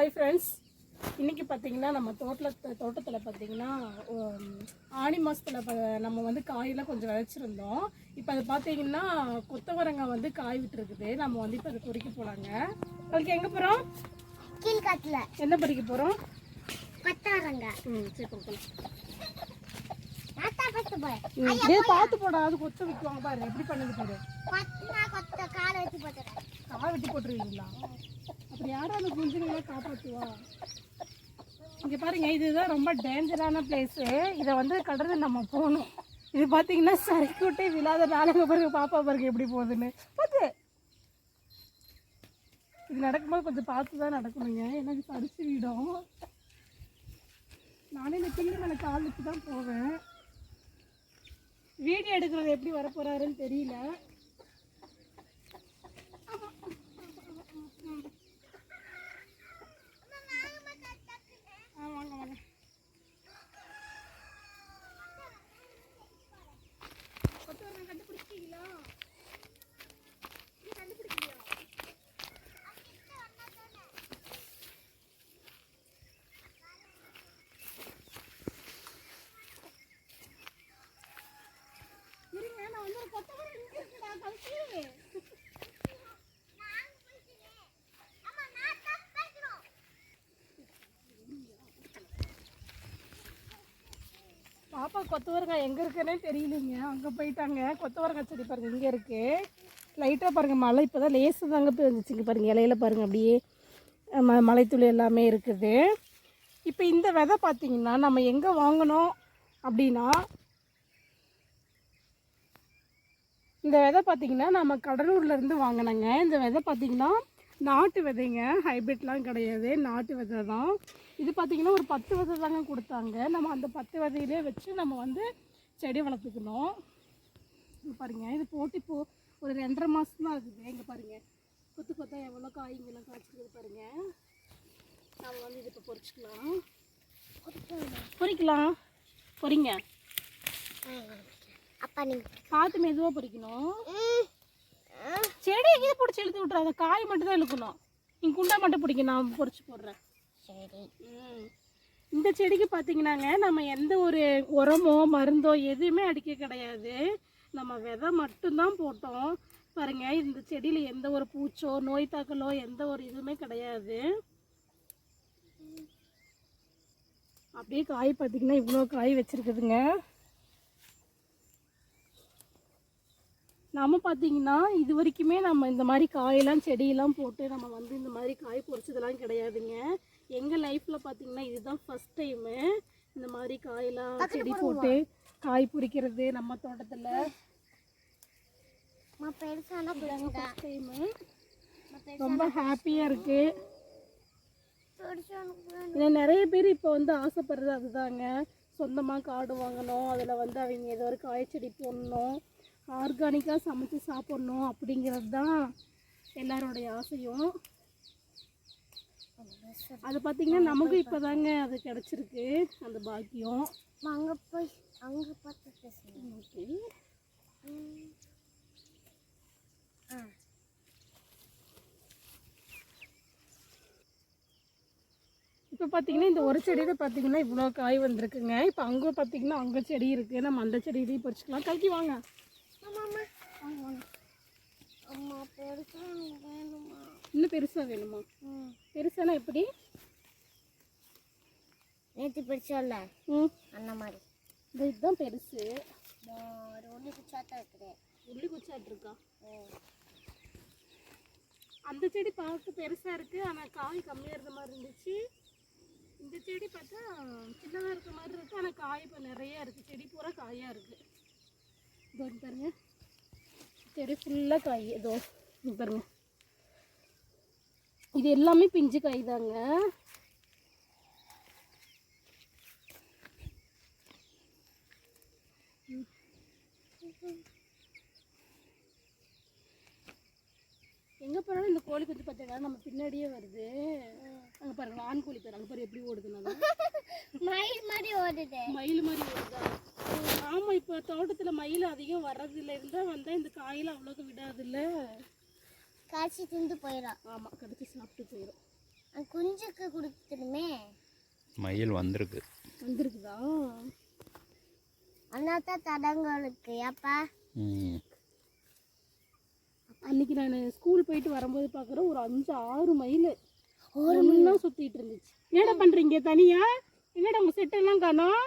Hi friends இன்னைக்கு பார்த்தீங்கன்னா நம்ம தோட்டத்தில் தோட்டத்தில் பார்த்தீங்கன்னா ஆனி மாதத்தில் நம்ம வந்து காயெல்லாம் கொஞ்சம் விளைச்சிருந்தோம் இப்போ அது பார்த்தீங்கன்னா கொத்தவரங்காய் வந்து காய் விட்டுருக்குது. நம்ம வந்து இப்போ அதை பொறிக்க போகலாங்க அதுக்கு எங்கே போகிறோம் கீழ்காட்டுல. என்ன பறிக்க போகிறோம் கொத்தாரங்க ம் சரி கொடுக்கலாம். பார்த்து போடா. அது கொத்த விற்குவாங்க பாரு. எப்படி பண்ணுது பாரு. காலை வச்சு போட்டுறேன் காய் வெட்டி போட்டுருவீங்களா? அப்புறம் யாரும் அந்த குஞ்சுங்களை காப்பாற்றுவா இங்கே பாருங்க இதுதான் ரொம்ப டேஞ்சரான பிளேஸு இதை வந்து கடந்து நம்ம போகணும். இது பார்த்தீங்கன்னா சர்க்கியூட்டே விழாத நாளைக்கு பாருங்க பாப்பா பாருங்க எப்படி போகுதுன்னு. பார்த்து இது நடக்கும்போது கொஞ்சம் பார்த்து தான் நடக்கணுங்க எனக்கு பரிசு வீடும். நானே இந்த பில்லு மேலே கால் வச்சு தான் போவேன். வீடியோ எடுக்கிறது எப்படி வரப்போகிறாருன்னு தெரியல ஆ வாங்க வாங்க கொத்தவரங்காய் கண்டுபிடிச்சிட்டீங்களா நீ கண்டுபிடிக்கலையா இருங்க நான் வந்து ஒரு கொத்தவரங்காய் இங்க இருக்குடா கழுத்து பாப்பா கொத்தவரங்காய் எங்கே இருக்குன்னே தெரியலைங்க. அங்கே போயிட்டாங்க. கொத்தவரங்காய் செடி பாருங்க இங்கே இருக்குது லைட்டாக பாருங்க மழை இப்போ தான் லேசு தாங்க பெஞ்சிச்சுங்க பாருங்க இலையில பாருங்க அப்படியே ம மலைத்துளி எல்லாமே இருக்குது. இப்போ இந்த விதை பார்த்திங்கன்னா நம்ம எங்கே வாங்கினோம் அப்படின்னா இந்த விதை பார்த்திங்கன்னா நம்ம கடலூர்லேருந்து வாங்கினோங்க. இந்த விதை பார்த்திங்கன்னா நாட்டு விதைங்க. ஹைபிரிட்லாம் கிடையாது. நாட்டு விதை தான் இது பார்த்தீங்கன்னா ஒரு பத்து விதை தாங்க கொடுத்தாங்க. நம்ம அந்த பத்து விதையிலே வச்சு நம்ம வந்து செடி வளர்த்துக்கணும். இங்க பாருங்க இது போட்டு இப்போ ஒரு ரெண்டரை மாதம் தான் இருக்குது. இங்கே பாருங்க கொத்து கொத்தா எவ்வளோ காய்ங்கெல்லாம் காய்ச்சிருக்குது பாருங்க. நம்ம வந்து இது இப்போ பொரிச்சுக்கலாம் பொரிக்கலாம் பொரிங்க அப்பா நீங்க பார்த்து மெதுவாக பொரிக்கணும் செடி எங்கேயும் பிடிச்சி இழுத்து விட்றாத காய் மட்டும் தான் இழுக்கணும். நீங்கள் குண்டா மட்டும் பிடிக்க நான் பொரிச்சு போடுறேன். சரி இந்த செடிக்கு பார்த்தீங்கன்னாங்க நம்ம எந்த ஒரு உரமோ மருந்தோ எதுவுமே அடிக்க கிடையாது. நம்ம விதை மட்டும்தான் போட்டோம். பாருங்க இந்த செடியில் எந்த ஒரு பூச்சோ நோய் தாக்கலோ எந்த ஒரு இதுவுமே கிடையாது. அப்படியே காய் பார்த்தீங்கன்னா இவ்வளோ காய் வச்சிருக்குதுங்க. நம்ம பார்த்தீங்கன்னா இது வரைக்குமே நம்ம இந்த மாதிரி காயெல்லாம் செடியெல்லாம் போட்டு நம்ம வந்து இந்த மாதிரி காய் பொறிச்சதெல்லாம் கிடையாதுங்க. எங்கள் லைஃப்பில் பார்த்தீங்கன்னா இதுதான் ஃபஸ்ட் டைமு இந்த மாதிரி காயெல்லாம் செடி போட்டு காய் பொறிக்கிறது நம்ம தோட்டத்தில். ரொம்ப ஹாப்பியாக இருக்குது நிறைய பேர் இப்போ வந்து ஆசைப்படுறது அதுதாங்க. சொந்தமாக காடு வாங்கணும். அதில் வந்து அவங்க ஏதோ ஒரு காய்ச்செடி போடணும். ஆர்கானிக்காக சமைச்சு சாப்பிட்ணும் அப்படிங்கிறது தான் எல்லாரோடைய ஆசையும். அது பார்த்திங்கன்னா நமக்கு இப்போதாங்க அது கிடச்சிருக்கு அந்த பாக்கியம். அங்க போய் அங்க பார்த்து பேசுங்க. ஓகே. ஆ. இப்போ பார்த்தீங்கன்னா இந்த ஒரு செடியில் பார்த்தீங்கன்னா இவ்வளோ காய் வந்திருக்குங்க. இப்போ அங்கே பார்த்தீங்கன்னா அங்கே செடி இருக்குது நம்ம அந்த செடியிலையும் பறிச்சுக்கலாம். கல்கி வாங்க. அம்மா. வாங்க வாங்க அம்மா பெருசா எனக்கு வேணுமா? இன்னும் பெருசாக வேணுமா? ம். பெருசானா எப்படி? நேற்று பெருசால ம். அந்த மாதிரி. இந்த இதுதான் பெருசு. ஒரு ஒன்று பிச்சாத்தான் இருக்குது உள்ளி குச்சாட்டு இருக்கா? அந்த செடி பார்க்க பெருசாக இருக்குது ஆனால் காய் கம்மியாக இருந்த மாதிரி இருந்துச்சு. இந்த செடி பார்த்தா சின்னதாக இருக்க மாதிரி இருக்குது ஆனால் காய் இப்போ நிறைய இருக்குது செடி பூரா காயாக இருக்குது இதோ பாருங்க. செடி ஃபுல்லாக காய். இதோ பாருங்க. இது எல்லாமே பிஞ்சு காய் தாங்க எங்கே போனாலும் இந்த கோழி குஞ்சு பார்த்தீங்கன்னா நம்ம பின்னாடியே வருது. அங்கே பாருங்க ஆண் கோழி பாருங்க அங்கே பாரு எப்படி ஓடுதுனால மயில் மாதிரி ஓடுது. மயில் மாதிரி ஓடுதா? ஆமாம் இப்போ தோட்டத்தில் மயில் அதிகம் வர்றதில்ல. இருந்தால் வந்தால் இந்த காயெல்லாம் அவ்வளோக்கு விடாதுல்ல. காய்ச்சி திந்து போயிடும் ஆமாம் கடிச்சு சாப்பிட்டு போயிடும் அந்த குஞ்சுக்கு கொடுத்துருமே மயில் வந்திருக்கு. வந்திருக்குதா? அண்ணாத்தான் தடங்களுக்கு ஏப்பா? ம். அன்னைக்கு நான் ஸ்கூல் போயிட்டு வரும்போது பார்க்குறேன் ஒரு அஞ்சு ஆறு மைல் ஒரு மணி சுற்றிட்டு இருந்துச்சு. என்னடா பண்ணுறீங்க தனியா? என்னடா உங்கள் செட்டெல்லாம் காணோம்?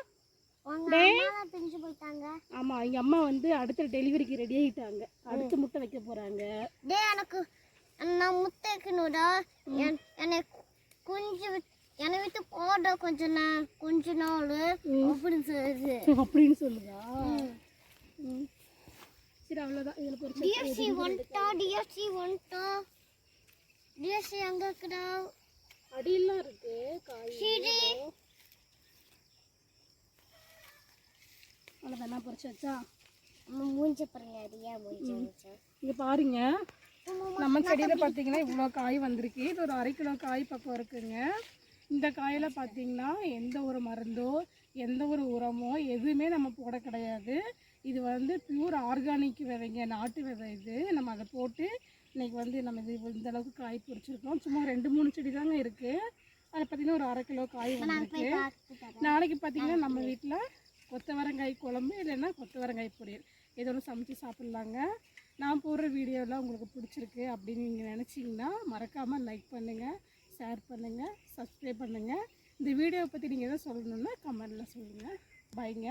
ஆமாம் எங்கள் அம்மா வந்து அடுத்த டெலிவரிக்கு ரெடி ஆகிட்டாங்க அடுத்து முட்டை வைக்க போகிறாங்க டேய் எனக்கு நான் முட்டை வைக்கணும்டா. என்- என்னை குஞ்சு விட்- என்னை விட்டு போட கொஞ்ச நாள் கொஞ்ச நாள். அப்படின்னு சொல்லுது. அப்படின்னு சொல்லுதா? ம். சரி அவ்வளோதான் இதில் பொறுத்து டிஎஃப்சி வந்துட்டா டிஎஃப்சி வந்துட்டா டிஎஃப்சி அங்கே இருக்குடா? அடியெல்லாம் இருக்கு. காய் என்ன பொறிச்சாச்சா அம்மா மூஞ்ச பாருங்க அடியா மூஞ்ச மூஞ்ச இங்கே பாருங்க. நம்ம செடியில் பார்த்தீங்கன்னா இவ்வளோ காய் வந்திருக்கு. இது ஒரு அரை கிலோ காய் பக்கம் இருக்குங்க. இந்த காயில் பார்த்தீங்கன்னா எந்த ஒரு மருந்தோ எந்த ஒரு உரமோ எதுவுமே நம்ம போட கிடையாது. இது வந்து பியூர் ஆர்கானிக் விதைங்க நாட்டு விதை இது. நம்ம அதை போட்டு இன்னைக்கு வந்து நம்ம இது இந்த அளவுக்கு காய் பொறிச்சிருக்கோம். சும்மா ரெண்டு மூணு செடி தாங்க இருக்குது அதில் பார்த்தீங்கன்னா ஒரு அரை கிலோ காய் வந்திருக்கு. நாளைக்கு பார்த்தீங்கன்னா நம்ம வீட்டில் கொத்தவரங்காய் குழம்பு இல்லைன்னா கொத்தவரங்காய் பொரியல். ஏதோ ஒன்று சமைச்சு சாப்பிட்லாங்க. நான் போடுற வீடியோலாம் உங்களுக்கு பிடிச்சிருக்கு அப்படின்னு நீங்கள் நினச்சிங்கன்னா மறக்காமல் லைக் பண்ணுங்கள் ஷேர் பண்ணுங்கள் சப்ஸ்கிரைப் பண்ணுங்கள் இந்த வீடியோவை பற்றி நீங்கள் எதாவது சொல்லணுன்னா கமெண்டில் சொல்லுங்கள் பாய்ங்க